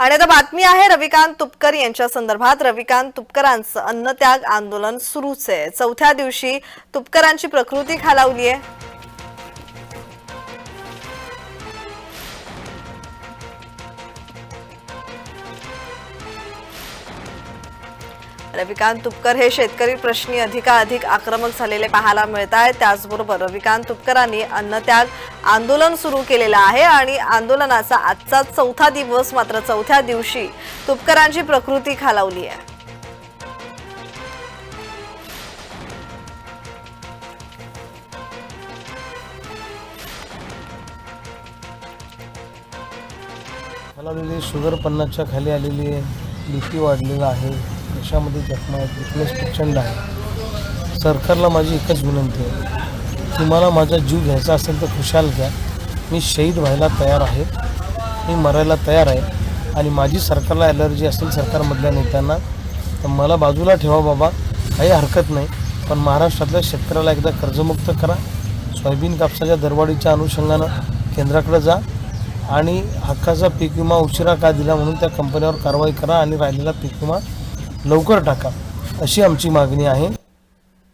आणि आता बातमी आहे रविकांत तुपकर यांच्या संदर्भात. रविकांत तुपकरांचं अन्नत्याग आंदोलन सुरूच आहे. चौथ्या दिवशी तुपकरांची प्रकृती खालावली आहे. रविकांत तुपकर हे शेतकरी प्रश्नी अधिकाधिक आक्रमक झालेले पाहायला मिळत आहेत. त्याचबरोबर रविकांत तुपकरांनी अन्नत्याग आंदोलन सुरू केलेलं आहे आणि आंदोलनाचा आजचा चौथा दिवस मात्र चौथ्या दिवशी तुपकरांची प्रकृती खालावली आहे. खालावलेली शुगर पन्नासच्या खाली आलेली आहे बीपी वाढलेला आहे कशामध्ये जखमा आहेत विकनेस प्रचंड आहे. सरकारला माझी एकच विनंती आहे. तुम्हाला माझा जीव घ्यायचा असेल तर खुशाल घ्या. मी शहीद व्हायला तयार आहे. मी मरायला तयार आहे. आणि माझी सरकारला ॲलर्जी असेल सरकारमधल्या नेत्यांना तर मला बाजूला ठेवा बाबा. काही हरकत नाही. पण महाराष्ट्रातल्या शेतकऱ्याला एकदा कर्जमुक्त करा. सोयाबीन कापसाच्या दरवाढीच्या अनुषंगानं केंद्राकडे जा. आणि हक्काचा पीक विमा उशिरा का दिला म्हणून त्या कंपन्यावर कारवाई करा आणि राहिलेला पीक विमा लवकर टाका. अशी आमची मागणी आहे.